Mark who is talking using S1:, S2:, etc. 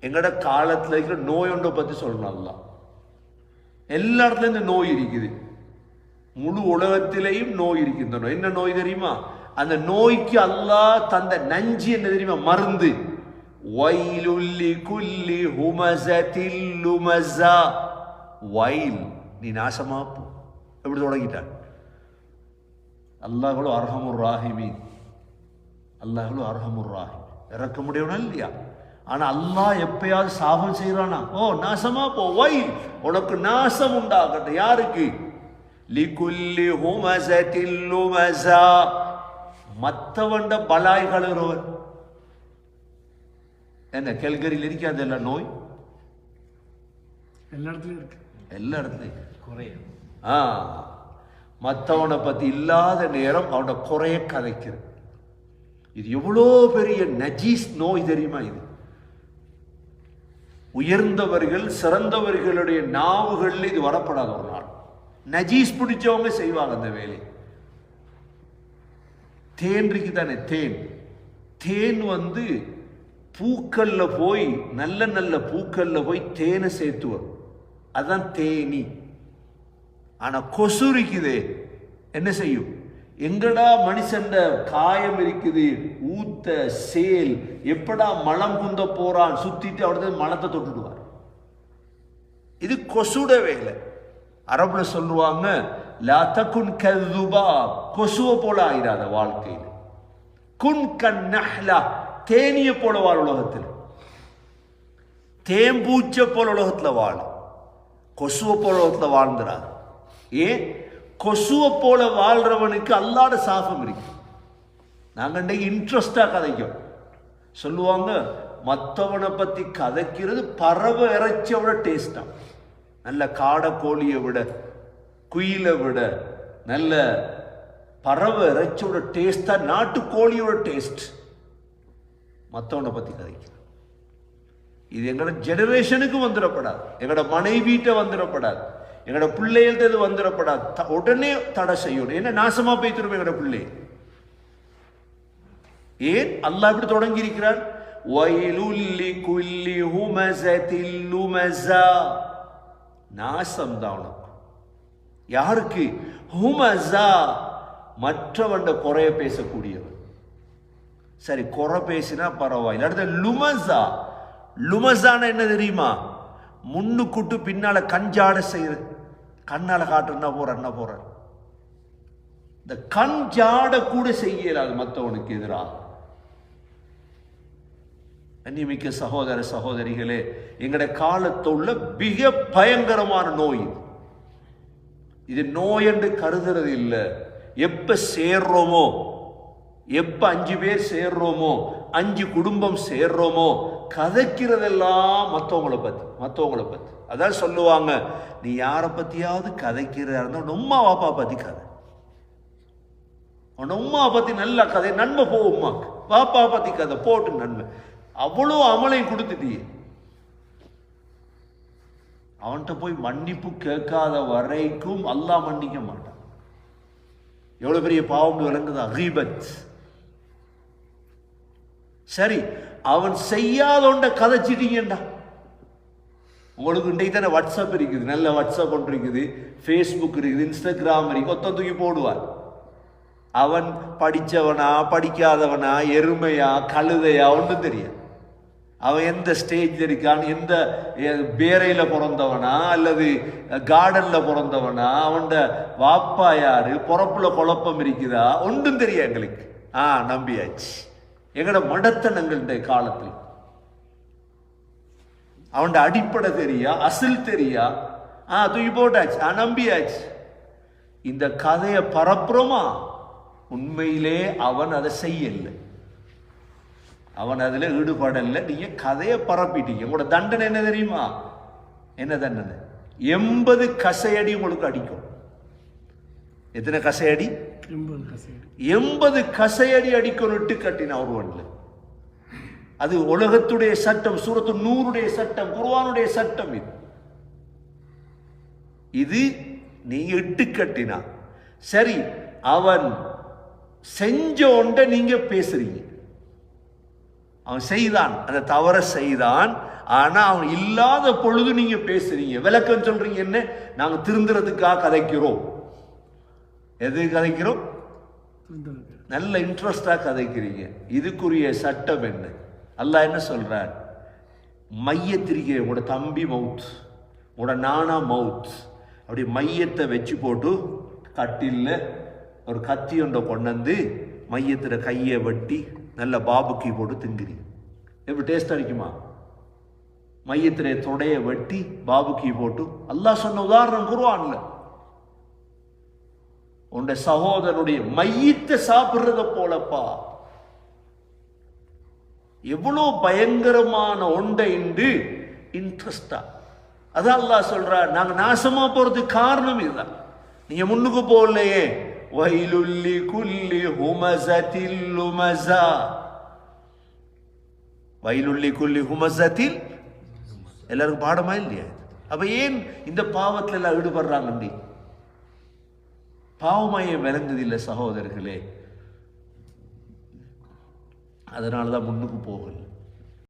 S1: எங்கட காலத்தில் இருக்கிற நோய் ஒன்றை பற்றி சொல்லணும் அல்லாஹ். எல்லா இடத்துலையும் இந்த நோய் இருக்குது. முழு உலகத்திலேயும் நோய் இருக்கின்றன என்ன நோய் தெரியுமா? அந்த நோய்க்கு அல்லாஹ் தந்த நஞ்சு என்ன தெரியுமா? மருந்து. வயலுள்ளி குல்லி ஹுமசதில் லுமஸா. வயல். நீ நாசமா போ. எப்படி தொடங்கிட்டான் அல்லாஹ்களும் அர்ஹமுர் ராஹிமீன். அல்லாஹ்களும் அர்ஹமுர் ராஹிம். இறக்க முடியணும் இல்லையா? ஆனா அல்லாஹ் எப்பயாவது சாபம் செய்யறானா ஓ நாசமா போ வைல் உனக்கு நாசம் உண்டாகட்டும் யாருக்கு? லிகுல்லி ஹுமசதில் லுமஸா. மத்தவண்ட பலாய் கழுகிறவன் என்ன கெல்கரியில் இருக்காது எல்லாம் நோய்?
S2: எல்லா இடத்துலயும் இருக்கு.
S1: எல்லா இடத்துலையும்
S2: குறையும்
S1: ஆ மற்றவனை பத்தி இல்லாத நேரம் அவனை குறைய கதைக்கிறது இது எவ்வளோ பெரிய நஜீஸ் நோய் தெரியுமா இது? உயர்ந்தவர்கள் சிறந்தவர்களுடைய நாவுகளில் இது வரப்படாத ஒரு நாள். நஜீஸ் பிடிச்சவங்க செய்வாங்க அந்த வேலையை தேன்றிக்கு தானே தேன். தேன் வந்து பூக்கள்ல போய் நல்ல நல்ல பூக்கள்ல போய் தேனை சேர்த்து வரும். அதுதான் தேனி. ஆனா கொசு இருக்குது. என்ன செய்யும்? எங்கடா மனுஷன் காயம் இருக்குது? ஊத்த சேல். எப்படா மலம் குந்த போறான்? சுத்திட்டு அவரது மலத்தை தொட்டுடுவார். இது கொசுட வேலை. அரபுல சொல்லுவாங்க லா தகுன் கதுபா கொசுவை போல ஆயிராத வாழ்க்கையில். குன் கண் நஹ்லா. தேனிய போல வாழ் உலகத்தில். தேம்பூச்ச போல உலகத்துல வாழும் கொசுவ போல உலகத்துல வாழ்ந்துடாது ஏன்? கொசுவை போல வாழ்றவனுக்கு அல்லாட சாபம் இருக்கு. நாங்கள் இன்னைக்கு இன்ட்ரெஸ்டா கதைக்கும் சொல்லுவாங்க மற்றவனை பற்றி கதைக்கிறது பறவை இறைச்சியோட டேஸ்டாக நல்ல காடை கோழியை விட குயிலை விட நல்ல பறவை இறைச்சியோட டேஸ்ட்டாக நாட்டு கோழியோட டேஸ்ட் மற்றவனை பற்றி கதைக்கிறது இது எங்களோட ஜெனரேஷனுக்கு வந்துடப்படாது. எங்களோட மனைவிட்ட வந்துடப்படாது. எங்களோட பிள்ளைகள்ட்ட இது வந்துடப்படாது த- உடனே தடை செய்யணும். என்ன நாசமா போய் திரும்ப எங்களோட பிள்ளை? ஏன்? அல்லாஹ் இப்படி தொடங்கி இருக்கிறார் வயலுல்லி குல்லி ஹுமஸதில் லுமஸா நாசம் தான் யாருக்கு? ஹுமசா மற்றவண்ட குறைய பேசக்கூடியவன். சரி குறை பேசினா பரவாயில்லை. அடுத்த லுமசா லுமசான என்ன தெரியுமா? முன்னுக்குட்டு பின்னால கஞ்சாட செய்யறது. கண்ணால் காட்டுறா போற என்ன போற. இந்த கண் ஜாட கூட செய்யலாது மற்றவனுக்கு எதிராக. அந்நியமிக்க சகோதர சகோதரிகளே எங்களுடைய காலத்தில் உள்ள மிக பயங்கரமான நோய் இது. இது நோய் என்று கருதுறது இல்லை. எப்ப சேர்றோமோ எப்ப அஞ்சு பேர் சேர்றோமோ அஞ்சு குடும்பம் சேர்றோமோ கதைக்கிறதெல்லாம் மற்றவங்களை பத்தி மற்றவங்களை பத்தி. அதான் சொல்லுவாங்க நீ யாரை பற்றியாவது கதைக்கிறதா இருந்தால் உன் உம்மா வாப்பா பற்றி கதை. உன் உம்மா பற்றி நல்ல கதை நன்மை போ உம்மாக்கு பாப்பா பற்றி கதை போட்டு நன்மை. அவ்வளோ அமலையும் கொடுத்துட்டியே. அவன்கிட்ட போய் மன்னிப்பு கேட்காத வரைக்கும் அல்லாஹ் மன்னிக்க மாட்டான். எவ்வளோ பெரிய பாவம் விளங்குது? அகிபத் சரி அவன் செய்யாதொண்ட கதைச்சிட்டீங்கண்டா உங்களுக்கு இன்றைக்கு தானே வாட்ஸ்அப் இருக்குது நல்ல வாட்ஸ்அப் ஒன்று இருக்குது ஃபேஸ்புக் இருக்குது இன்ஸ்டாகிராம் இருக்குது ஒத்த தூக்கி போடுவான் அவன் படித்தவனா படிக்காதவனா எருமையா கழுதையா ஒன்றும் தெரியாது. அவன் எந்த ஸ்டேஜில் இருக்கான் எந்த பேரையில் பிறந்தவனா அல்லது கார்டனில் பிறந்தவனா அவன் வாப்பா யாரு பிறப்பில் குழப்பம் இருக்குதா ஒன்றும் தெரியும் எங்களுக்கு. ஆ நம்பியாச்சு. எங்களோட மடத்தனங்கள்ட காலத்தில். அவன்ட அடிப்படை தெரியா அசில் தெரியா? ஆ தூக்கி போட்டாச்சு. ஆ நம்பியாச்சு. இந்த கதையை பரப்புறோமா? உண்மையிலே அவன் அதை செய்யல. அவன் அதுல ஈடுபடல நீங்க கதையை பரப்பிட்டீங்க. உங்களோட தண்டனை என்ன தெரியுமா? என்ன தண்டனை? எண்பது கசையடி உங்களுக்கு அடிக்கும். எத்தனை கசையடி?
S2: எண்பது கசையடி.
S1: அடிக்கும் இட்டு கட்டின ஒருவன்ல. அது உலகத்துடைய சட்டம் சூரத்து நூறுடைய சட்டம் குர்ஆனுடைய சட்டம் இது. இது நீ இட்டு கட்டினா. சரி அவன் செஞ்ச ஒன்றை நீங்க பேசுறீங்க. அவன் செய்தான் அந்த தவற செய்தான் ஆனா அவன் இல்லாத பொழுது நீங்க பேசுறீங்க. விளக்கம் சொல்றீங்க என்ன? நாங்க திருந்துறதுக்காக கதைக்கிறோம். எது கதைக்கிறோம்? நல்ல இன்ட்ரெஸ்டா கதைக்கிறீங்க. இதுக்குரிய சட்டம் என்ன? அல்லாஹ் என்ன சொல்கிறார் மையத்திரிக்கை உங்களோட தம்பி மவுத் உங்களோட நானா மவுத். அப்படி மையத்தை வச்சு போட்டு கட்டிலில் ஒரு கத்தி ஒன்றை கொண்டு வந்து மையத்தில் கையை வெட்டி நல்ல பாபுக்கி போட்டு திங்குறி. எப்படி டேஸ்ட் அடிக்குமா மையத்திலே தொடைய வெட்டி பாபுக்கி போட்டு அல்லாஹ் சொன்ன உதாரணம் குருவான்ல உன்னுடைய சகோதரனுடைய மையத்தை சாப்பிட்றத போலப்பா. எவ்வளோ பயங்கரமான ஒன்றை என்று இன்ட்ரெஸ்டா அதான் அல்லா சொல்றா நாங்க நாசமா போறதுக்கு காரணம் இதுதான். நீங்க முன்னுக்கு போகலையே. வயலுல்லி குல்லி ஹுமசத்தில் லுமசா வயலுள்ளி குல்லி ஹுமசத்தில் எல்லாருக்கும் பாடமா இல்லையா அப்ப ஏன் இந்த பாவத்துல எல்லாம் ஈடுபடுறாங்கண்டி பாவமாய விளங்குதில்லை சகோதரர்களே. அதனால தான் முன்னுக்கு போகல.